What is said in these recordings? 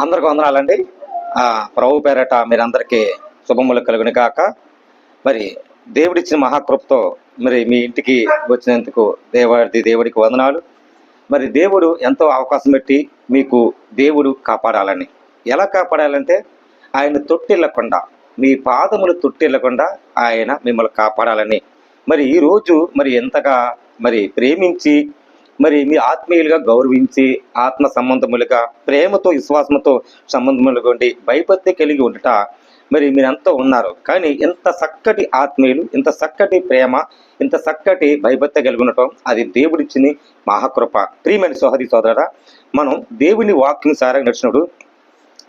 అందరికి వందనాలండి. ప్రభు పేరట మీరందరికీ శుభములు కలుగుని కాక మరి దేవుడిచ్చిన మహాకృపతో మరి మీ ఇంటికి వచ్చినందుకు దేవాడి దేవుడికి వందనాలు. మరి దేవుడు ఎంతో అవకాశం పెట్టి మీకు దేవుడు కాపాడాలని. ఎలా కాపాడాలంటే ఆయన తొట్టిల్లకుండా మీ పాదములు తొట్టిల్లకుండా ఆయన మిమ్మల్ని కాపాడాలని. మరి ఈరోజు మరి ఎంతగా మరి ప్రేమించి మరి మీ ఆత్మీయులుగా గౌరవించి ఆత్మ సంబంధములుగా ప్రేమతో విశ్వాసంతో సంబంధములుగా ఉండి భయపత్తి కలిగి ఉండట మరి మీరంతా ఉన్నారు. కానీ ఇంత చక్కటి ఆత్మీయులు ఇంత చక్కటి ప్రేమ ఇంత చక్కటి భయభక్తి కలిగి ఉండటం అది దేవుడిచ్చిన మహాకృప. ప్రియమైన సోదరి సోదర మనం దేవుని వాక్యం సారంగా నడిచినప్పుడు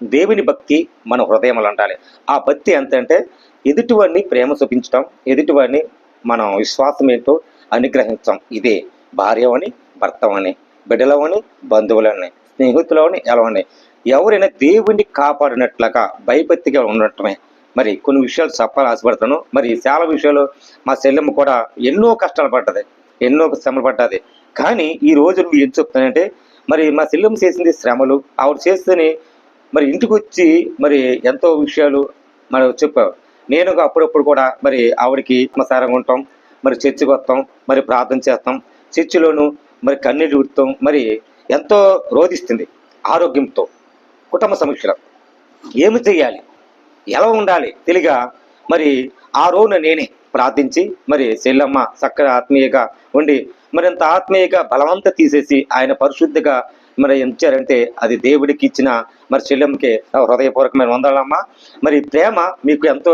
దేవుని భక్తి మన హృదయంలో ఉండాలి. ఆ భక్తి ఎంత అంటే ఎదుటివాడిని ప్రేమ చూపించటం ఎదుటివాడిని మనం విశ్వాసం ఏంటో అనుగ్రహించడం ఇదే భార్యవని భర్తవని బిడ్డలవని బంధువులని స్నేహితులని ఎలవని ఎవరైనా దేవుణ్ణి కాపాడినట్లుగా భయభక్తిగా ఉండటమే. మరి కొన్ని విషయాలు చెప్పాలి ఆశపడతాను. మరి చాలా విషయాలు మా చెల్లెమ్మ కూడా ఎన్నో కష్టాలు పడ్డది. ఎన్నో శ్రమలు పడ్డది. కానీ ఈ రోజు నువ్వు ఏం చెప్తానంటే మరి మా చెల్లెమ్మ చేసింది శ్రమలు ఆవిడ చేస్తేనే మరి ఇంటికి వచ్చి మరి ఎంతో విషయాలు మరి చెప్పావు. నేను అప్పుడప్పుడు కూడా మరి ఆవిడకి ఆత్మసారంగా ఉంటాం మరి చర్చికి వస్తాం మరి ప్రార్థన చేస్తాం. చర్చిలోను మరి కన్నీళ్ళు ఉడతాం మరి ఎంతో రోధిస్తుంది ఆరోగ్యంతో కుటుంబ సమీక్షలు. ఏమి చేయాలి ఎలా ఉండాలి? తెలిగా మరి ఆ రోజున నేనే ప్రార్థించి మరి చెల్లమ్మ చక్కగా ఆత్మీయగా ఉండి మరింత ఆత్మీయగా బలవంత తీసేసి ఆయన పరిశుద్ధిగా మరి ఇచ్చారంటే అది దేవుడికి ఇచ్చిన మరి చెల్లెమ్మకి హృదయపూర్వకమైన వందలమ్మ మరి ప్రేమ మీకు ఎంతో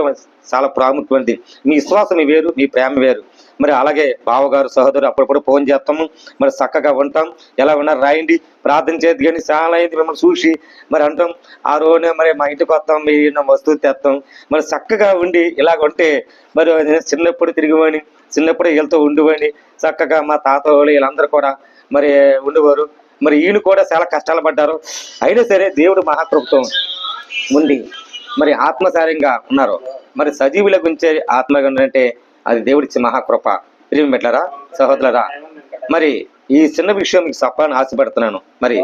చాలా ప్రాముఖ్యమైనది. మీ విశ్వాసం వేరు మీ ప్రేమ వేరు. మరి అలాగే బావగారు సహోదరు అప్పుడప్పుడు ఫోన్ చేస్తాము. మరి చక్కగా ఉంటాం. ఎలా ఉన్నారు రాయండి. ప్రార్థన చేతి కానీ చాలా అయింది మిమ్మల్ని చూసి. మరి అంటాం ఆ రోజునే మరి మా ఇంటికి వస్తాం మీ వస్తువు తెస్తాం. మరి చక్కగా ఉండి ఇలాగ ఉంటే మరి చిన్నప్పుడు తిరిగివని చిన్నప్పుడు వీళ్ళతో ఉండివని చక్కగా మా తాత వాళ్ళు వీళ్ళందరూ కూడా మరి ఉండేవారు మరి ఈయన కూడా చాలా కష్టాలు పడ్డారు. అయినా సరే దేవుడు మహాకృప్తం ఉండి మరి ఆత్మసారంగా ఉన్నారు. మరి సజీవుల గురించే ఆత్మగా అంటే అది దేవుడిచ్చే మహాకృప. ప్రియం పెట్టారా సహోదరులరా మరి ఈ చిన్న విషయం మీకు చెప్పాలని ఆశపడుతున్నాను. మరి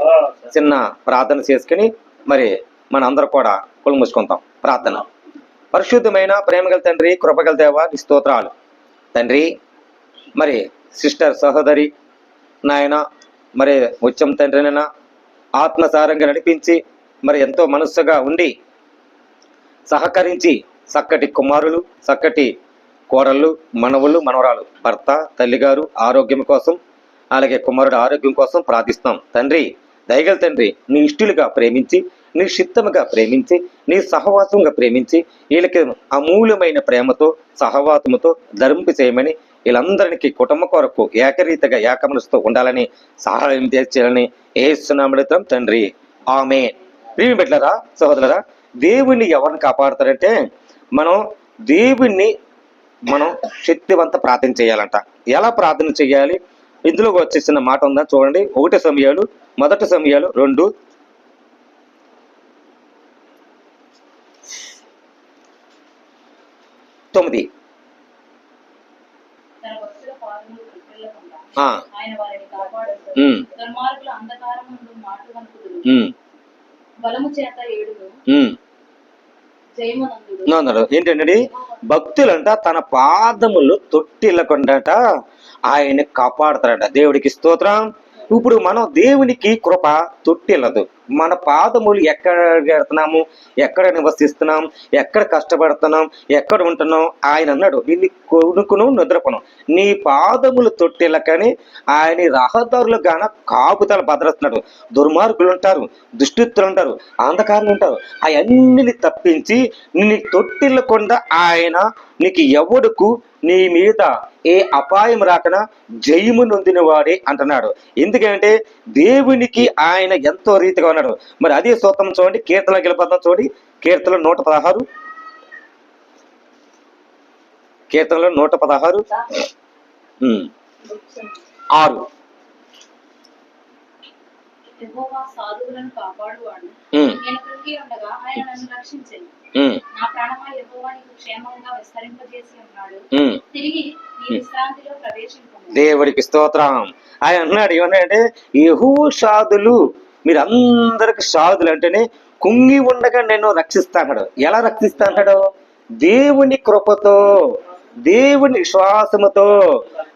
చిన్న ప్రార్థన చేసుకుని మరి మన అందరూ కూడా కుళ్ళు మూసుకుంటాం ప్రార్థన. పరిశుద్ధమైన ప్రేమగల తండ్రి కృపగల దేవ నీ స్తోత్రాలు. తండ్రి మరి సిస్టర్ సహోదరి నాయన మరి ఉచ్చం తండ్రినైనా ఆత్మసారంగా నడిపించి మరి ఎంతో మనస్సుగా ఉండి సహకరించి చక్కటి కుమారులు చక్కటి కోడళ్ళు మనవులు మనవరాలు. భర్త తల్లిగారు ఆరోగ్యం కోసం అలాగే కుమారుడు ఆరోగ్యం కోసం ప్రార్థిస్తాం తండ్రి దయగల తండ్రి నీ ఇష్టలుగా ప్రేమించి నీ చిత్తముగా ప్రేమించి నీ సహవాసంగా ప్రేమించి వీళ్ళకి అమూల్యమైన ప్రేమతో సహవాసముతో ధరింపు చేయమని వీళ్ళందరికీ కుటుంబ కొరకు ఏకరీతిగా ఏకమనసుతో ఉండాలని సహాయం చేయాలని ఏసునామృతం తండ్రి. ఆమె ప్రియం పెట్టారా సహోదరులరా దేవుణ్ణి ఎవరిని కాపాడతారంటే మనం దేవుణ్ణి మనం శక్తివంత ప్రార్థన చేయాలంట. ఎలా ప్రార్థన చేయాలి? ఇందులో వచ్చేసిన మాట ఉందా చూడండి. ఒకటి సమయాలు మొదటి సమయాలు రెండు. తొమ్మిది. బలము చేత ఏడును అన్నాడు ఏంటండి భక్తులంట తన పాదములు తొట్టిల్లకుండాట ఆయన కాపాడుతాడట దేవుడికి స్తోత్రం. ఇప్పుడు మనం దేవునికి కృప తొట్టిల్లదు. మన పాదములు ఎక్కడ పెడుతున్నాము ఎక్కడ నివసిస్తున్నాం? ఎక్కడ కష్టపడుతున్నాం? ఎక్కడ ఉంటున్నాం? ఆయన అన్నాడు నిన్ను కొనుక్కును నిద్రపోను. నీ పాదములు తొట్టిల్లకని ఆయన రహదారులు గాన కాపుతల భద్రస్తున్నాడు దుర్మార్గులు ఉంటారు దుష్టిత్తులు ఉంటారు అంధకారులు ఉంటారు అవన్నీ తప్పించి నిన్ను తొట్టిల్లకుండా ఆయన నీకు ఎవడుకు నీ మీద ఏ అపాయం రాకనా జయము నొందిన వాడే అంటున్నాడు. ఎందుకంటే దేవునికి ఆయన ఎంతో రీతిగా ఉన్నాడు. మరి అదే సూత్రం చూడండి కీర్తన గెలిపదాం చూడండి. కీర్తన నూట పదహారు. కీర్తనలో నూట పదహారు. ఆరు. యెహోవా సాధువులను కాపాడువాడు. ఉమ్, నేను కృంగి ఉండగా ఆయన నన్ను రక్షించింది ఉమ్, నా ప్రాణమా యెహోవా నీకు క్షేమంగా విస్తరింపజేసి ఉన్నాడు. ఉమ్. తిరిగి నీ విశ్రాంతిలో ప్రవేశింపు దేవుడికి స్తోత్రం. ఆయన అన్నాడు ఏమన్నాడంటే యహూ సాధులు మీరు అందరికి సాధులు అంటేనే కుంగి ఉండగా నేను రక్షిస్తాడు ఎలా రక్షిస్తాడు దేవుని కృపతో. దేవుని విశ్వాసముతో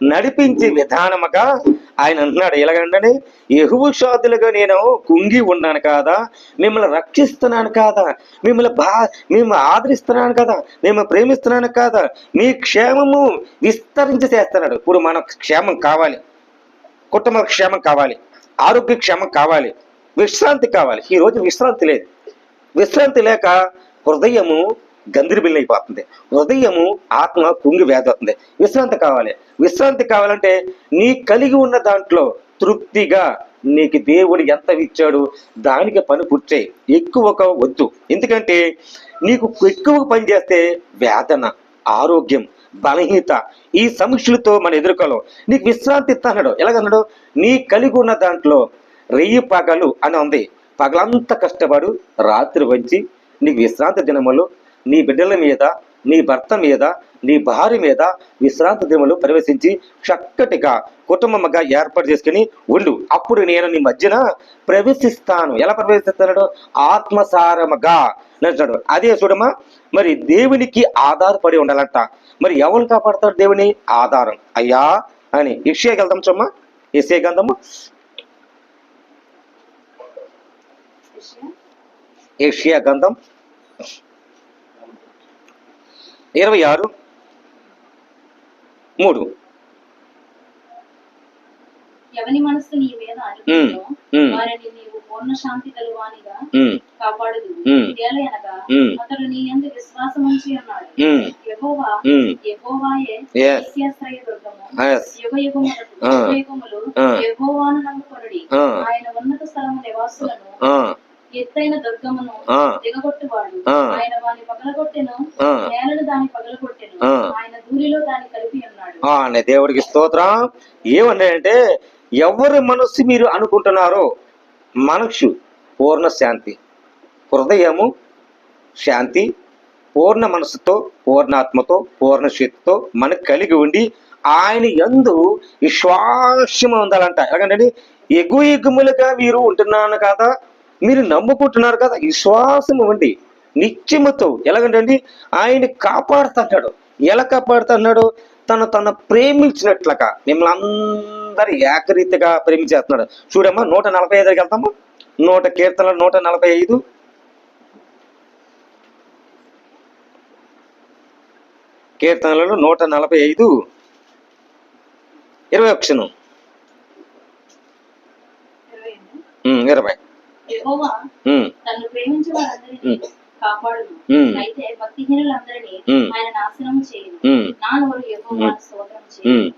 నడిపించే విధానముగా ఆయన అంటున్నాడు. ఎలాగంటే ఎహువు నేను కుంగి ఉన్నాను కాదా? మిమ్మల్ని రక్షిస్తున్నాను కాదా? మిమ్మల్ని బా మేము ఆదరిస్తున్నాను కదా? మేము ప్రేమిస్తున్నాను కాదా? మీ క్షేమము విస్తరించి చేస్తున్నాడు. ఇప్పుడు మనకు క్షేమం కావాలి. కుటుంబ క్షేమం కావాలి. ఆరోగ్య క్షేమం కావాలి. విశ్రాంతి కావాలి. ఈ రోజు విశ్రాంతి లేదు. విశ్రాంతి లేక హృదయము గందిరిబిల్లి అయిపోతుంది. హృదయము ఆత్మ కుంగి వేదవుతుంది విశ్రాంతి కావాలి. విశ్రాంతి కావాలంటే నీ కలిగి ఉన్న దాంట్లో తృప్తిగా నీకు దేవుడు ఎంత ఇచ్చాడు దానికి పని పూర్తి ఎక్కువ వద్దు. ఎందుకంటే నీకు ఎక్కువ పని చేస్తే వేదన ఆరోగ్యం బలహీనత ఈ సమస్యలతో మన ఎదుర్కోలేం. నీకు విశ్రాంతి ఇస్తాడు ఎలాగన్నాడు నీ కలిగి ఉన్న దాంట్లో రెయ్యి పగలు అని ఉంది. పగలంతా కష్టపడు రాత్రి వచ్చి నీకు విశ్రాంతి దినములు నీ బిడ్డల మీద నీ భర్త మీద నీ భార్య మీద విశ్రాంతి దినములు ప్రవేశించి చక్కటిగా కుటుంబంగా ఏర్పాటు చేసుకుని ఉండు. అప్పుడు నేను నీ మధ్యన ప్రవేశిస్తాను. ఎలా ప్రవేశిస్తాడు? ఆత్మసారముగా. అంటాడు అదే చూడమా మరి దేవునికి ఆధారపడి ఉండాలంట. మరి ఎవరు కాపాడతాడు దేవుని? ఆధారం. అయ్యా అని ఇషే వెళ్దాం చూమ్మా ఇసే గంధము ఏషియా గంధం ఇరవై ఆరు మూడు ఎవని మనస్సు నీ మీద వారిని నీవు పూర్ణ శాంతి కలువానిగా కాపాడదు. అనగా. అతడు నీ విశ్వాసం ఉంచి ఉన్నాడు యెహోవా. యెహోవాయే. యుగ యుగములు. యెహోవాను నమ్ముకొనుడి. ఆయన ఉన్నత స్థలము నివాసులను ఎత్తైన దుర్గమును. దిగగొట్టువాడు. ఆయన వాని పగలగొట్టెను ఆ. నేలను దాని పగలగొట్టెను ఆ. ఆయన దూరిలో దాన్ని కలిపి ఉన్నాడు ఆ, అనే దేవుడికి స్తోత్రం ఏమన్నాడంటే ఎవరి మనస్సు మీరు అనుకుంటున్నారో మనస్సు పూర్ణ శాంతి హృదయము శాంతి పూర్ణ మనసుతో పూర్ణాత్మతో పూర్ణ శక్తితో మనకు కలిగి ఉండి ఆయన యందు విశ్వాసము ఉండాలంట ఎలాగంటే ఎగు ఎగుములుగా మీరు ఉంటున్నాను కదా మీరు నమ్ముకుంటున్నారు కదా? విశ్వాసం ఉండి నిత్యముతో ఎలాగంటే ఆయన కాపాడుతున్నాడు ఎలా కాపాడుతున్నాడు తను తను ప్రేమించినట్లుగా. మిమ్మల్ని అందరు ఏకరీతిగా ప్రేమించేస్తున్నాడు. చూడమ్మా నూట నలభై ఐదుకి వెళ్తామా? నూట కీర్తనలు నూట నలభై ఐదు. కీర్తనలు నూట నలభై ఐదు. ఇరవై. ఉమ్, ఇరవై. ప్రేమించే వారందరినీ. కాపాడును. అయితే భక్తిహీనులందరినీ. ఆయన నాశనం చేయను. ఉమ్, నా నోరు యెహోవా స్తోత్రం చేయను. ఉమ్,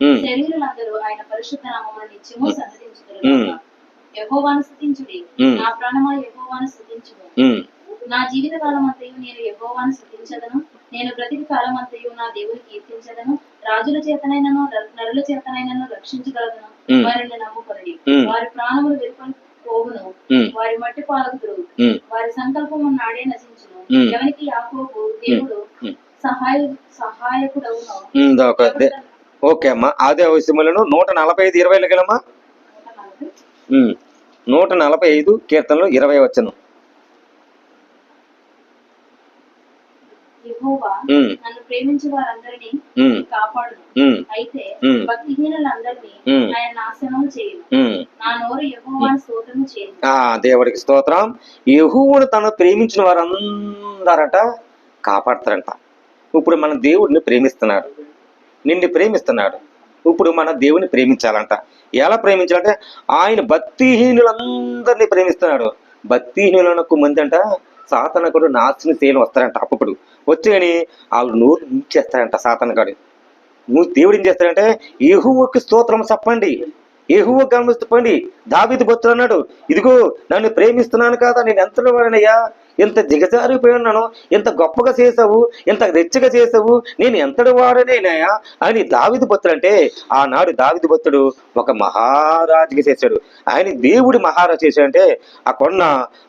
ఉమ్, శరీరులందరూ ఆయన పరిశుద్ధ నామమును నిత్యము ఉమ్. సన్నదించుదురు యెహోవాను స్తుతించుడి ఉమ్. నా ప్రాణమా యెహోవాను స్తుతించుము ఉమ్, నా జీవిత కాలం అంతయు నేను యెహోవాను స్తుతించదను నేను బ్రతికి కాలం అంతయు నా దేవుని కీర్తించదను. రాజుల చేతనైనను నరు- నరుల చేతనైనను రక్షించగలదను. వారిని నమ్ముకొనడి. ఉమ్. వారి ప్రాణములు వెలుపలి పోవును. వారి మట్టి ఉమ్. వారి సంకల్పము నాడే నశించును. ఎవరికి యాకోబు దేవుడు. సహాయ సహాయకుడవును? ఓకే అమ్మా. ఆదే విషయములను నూట నలభై ఐదు ఇరవై గలమ్మా నూట నలభై. ఐదు కీర్తనలు ఇరవై వచ్చను యెహోవా ఉమ్, నన్ను ప్రేమించే వారందరినీ ఉమ్, అయితే. భక్తిహీనులందరినీ. ఆయన నాశనం ఉమ్. నా నోరు యెహోవాను చేయను. ఆ దేవుడికి స్తోత్రం. యెహోవాను తను ప్రేమించిన వారందరట కాపాడతారంట. ఇప్పుడు మన దేవుడిని ప్రేమిస్తున్నాడు. నిన్ను ప్రేమిస్తున్నాడు. ఇప్పుడు మన దేవుని ప్రేమించాలంట. ఎలా ప్రేమించాలంటే ఆయన భక్తిహీనులందరినీ ప్రేమిస్తున్నాడు. భక్తిహీనులకు ముందు అంట సాతనకుడు నాశనం చేయని వస్తారంట అప్పుడు వచ్చి కానీ వాళ్ళు నోరు ముంచేస్తారంట సాతనగాడు నువ్వు దేవుడు ఏం చేస్తాడంటే ఎహువకి స్తోత్రం చెప్పండి. ఎహువ గమనిస్తపండి దావిది బొత్తులు అన్నాడు ఇదిగో నన్ను ప్రేమిస్తున్నాను కదా? నేను ఎంత వాడినయ్యా ఇంత దిగజారిపోయి ఉన్నాను ఇంత గొప్పగా చేసావు ఇంత రెచ్చగా చేసావు నేను ఎంతటి వాడనేనాయా అని దావిది భక్తుడు అంటే ఆనాడు దావిది భక్తుడు ఒక మహారాజుగా చేశాడు. ఆయన దేవుడి మహారాజు చేశాడంటే ఆ కొండ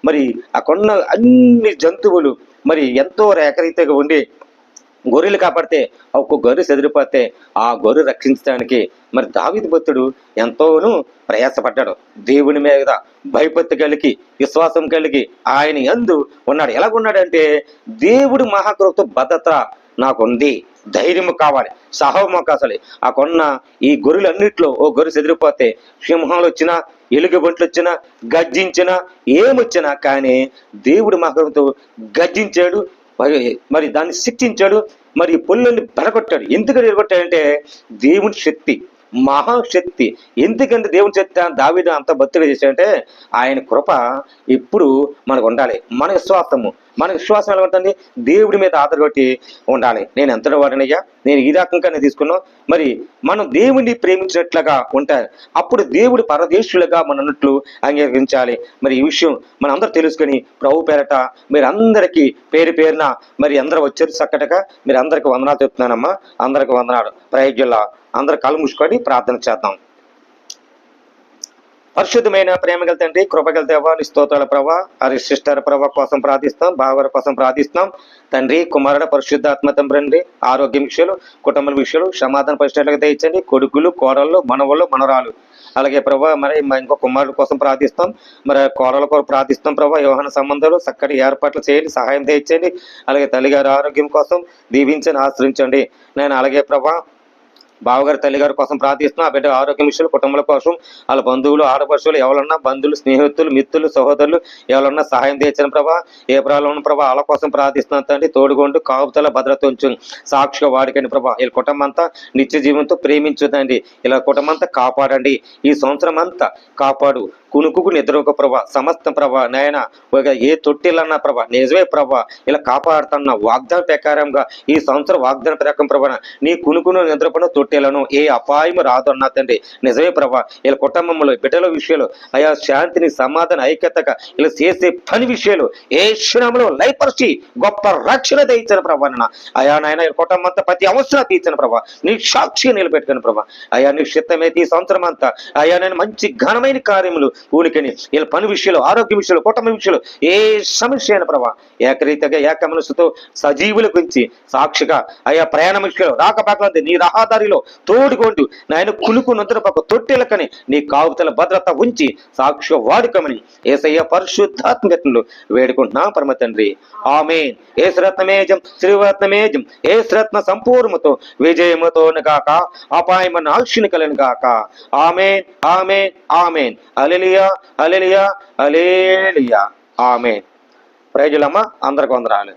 మరి ఆ కొండ అన్ని జంతువులు మరి ఎంతో రేకరీతగా ఉండి గొర్రెలు కాపాడితే ఒక్క గొర్రె చెదిరిపోతే ఆ గొర్రె రక్షించడానికి మరి దావిది భక్తుడు ఎంతోనూ ప్రయాసపడ్డాడు. దేవుని మీద భయపత్తి కలిగి విశ్వాసం కలిగి ఆయన ఎందు ఉన్నాడు. ఎలాగున్నాడంటే దేవుడు మహాకృత భద్రత నాకుంది ధైర్యం కావాలి సహవము కాసాలి ఆ కొన్న ఈ గొర్రెలన్నిట్లో ఓ గొర్రె చెదిరిపోతే సింహాలు వచ్చినా ఎలుగు బంట్లు వచ్చినా గర్జించినా ఏమొచ్చినా కానీ దేవుడు మహాకృతో గర్జించాడు మరి మరి దాన్ని శిక్షించాడు మరి పొల్లని బెరగొట్టాడు ఎందుకని ఎరగొట్టాడంటే దేవుని శక్తి. మహాశక్తి. ఎందుకంటే దేవుని చేత దావీదు అంత భక్తులు చేశాడంటే ఆయన కృప ఎప్పుడు మనకు ఉండాలి. మన విశ్వాసము మన విశ్వాసం ఎలా ఉంటుంది దేవుడి మీద ఆధారపడి ఉండాలి. నేను ఎంత వాడినయ్యా? నేను ఈ రకంగానే తీసుకున్నాను. మరి మనం దేవుడిని ప్రేమించినట్లుగా ఉంటారు అప్పుడు దేవుడి పరదేశులుగా మన అన్నట్లు అంగీకరించాలి. మరి ఈ విషయం మనం అందరూ తెలుసుకొని ప్రభు పేరట మీరు అందరికీ పేరు పేరున మరి అందరూ వచ్చారు చక్కటగా. మీరు అందరికి వందనాలు చెప్తున్నానమ్మా. అందరికి వందనాలు. ప్రయోజ్యుల అందరు కళ్ళు మూసుకొని ప్రార్థన చేద్దాం. పరిశుద్ధమైన ప్రేమగల తండ్రి కృపగల దేవ నిస్తోతాల స్తోత్రాల ప్రభా హరి సిస్టర్ ప్రభా కోసం ప్రార్థిస్తాం బావర కోసం ప్రార్థిస్తాం తండ్రి కుమారుడ పరిశుద్ధాత్మ తండ్రి ఆరోగ్య విషయాలు కుటుంబ విషయాలు సమాధాన పరిష్కారాలకు దయచండి కొడుకులు కోడళ్ళు మనవళ్ళు మనరాలు అలాగే ప్రభా మరి ఇంకో కుమారుడు కోసం ప్రార్థిస్తాం. మరి కోడల కోసం ప్రార్థిస్తాం ప్రభా వివాహన సంబంధాలు చక్కటి ఏర్పాట్లు చేయండి సహాయం తెచ్చండి అలాగే తల్లిగారి ఆరోగ్యం కోసం దీవించండి ఆశ్రయించండి. నేను అలాగే ప్రభా బావగారు తల్లిగారి కోసం ప్రార్థిస్తున్నాం. ఆ బిడ్డ ఆరోగ్య విషయాలు కుటుంబాల కోసం వాళ్ళ బంధువులు ఆడపడుచులు ఎవరన్నా బంధువులు స్నేహితులు మిత్రులు సహోదరులు ఎవరన్నా సహాయం తెచ్చిన ప్రభా. ఏ ప్రాబ్లం ఉన్న ప్రభా వాళ్ళ కోసం ప్రార్థిస్తున్నాం తండ్రి తోడుగొండు కాపుతల భద్రత ఉంచు. సాక్షిగా వాడికండి ప్రభా. వీళ్ళ కుటుంబం అంతా నిత్య జీవంతో ప్రేమించుదండి ఇలా కుటుంబం అంతా కాపాడండి. ఈ సంవత్సరం అంతా కాపాడు. కునుకుకు నిద్రకు ప్రభా. సమస్తం ప్రభా నాయన ఒక ఏ తొట్టిల్లన్న ప్రభా నిజమే ప్రభా. ఇలా కాపాడుతున్న వాగ్దాన ప్రకారంగా ఈ సంవత్సరం వాగ్దాన ప్రకారం ప్రభా నీ కునుకును నిద్రపడిన తొట్టెలను ఏ అపాయం రాదు తండ్రి. నిజమే ప్రభా వీళ్ళ కుటుంబంలో బిడ్డల విషయాలు అయా శాంతిని సమాధాన ఐక్యతగా ఇలా చేసే పని విషయాలు ఏ క్షణంలో లైపరిచి గొప్ప రక్షణ తెచ్చిన ప్రభా నాయన. అయా నాయన ఈ కుటుంబం అంతా ప్రతి అవసరం తీర్చిన ప్రభా. నీ సాక్షిగా నిలబెట్టుకుని ప్రభా. అయా నీ చిత్తమే ఈ సంవత్సరం అంతా అయా నేను మంచి ఘనమైన కార్యములు ఊనికని వీళ్ళ పని విషయాలు ఆరోగ్య విషయాలు కుటుంబ విషయాలు ఏ సమస్య అయిన ప్రభా ఏకరీతిగా ఏక మనసుతో సజీవుల గురించి సాక్షిగా అయా ప్రయాణ విషయాలు రాకపాకలంది నీ రహదారిలో తోడుకోండు నాయన కులుకు నొంతున పక్క తొట్టెలకని నీ కావుతల భద్రత ఉంచి సాక్ష్య వాడుకమని ఏసయ్య పరిశుద్ధాత్మకతలు వేడుకుంటున్నాం పరమ తండ్రి. ఆమెన్. ఏసురత్నమేజం శ్రీరత్నమేజం ఏసురత్న సంపూర్ణతో విజయముతోను గాక అపాయమ నాక్షిని కలను గాక. Amen amen amen. Alleluia alleluia alleluia amen. ప్రజలమ్మ అందరికి వందరాలు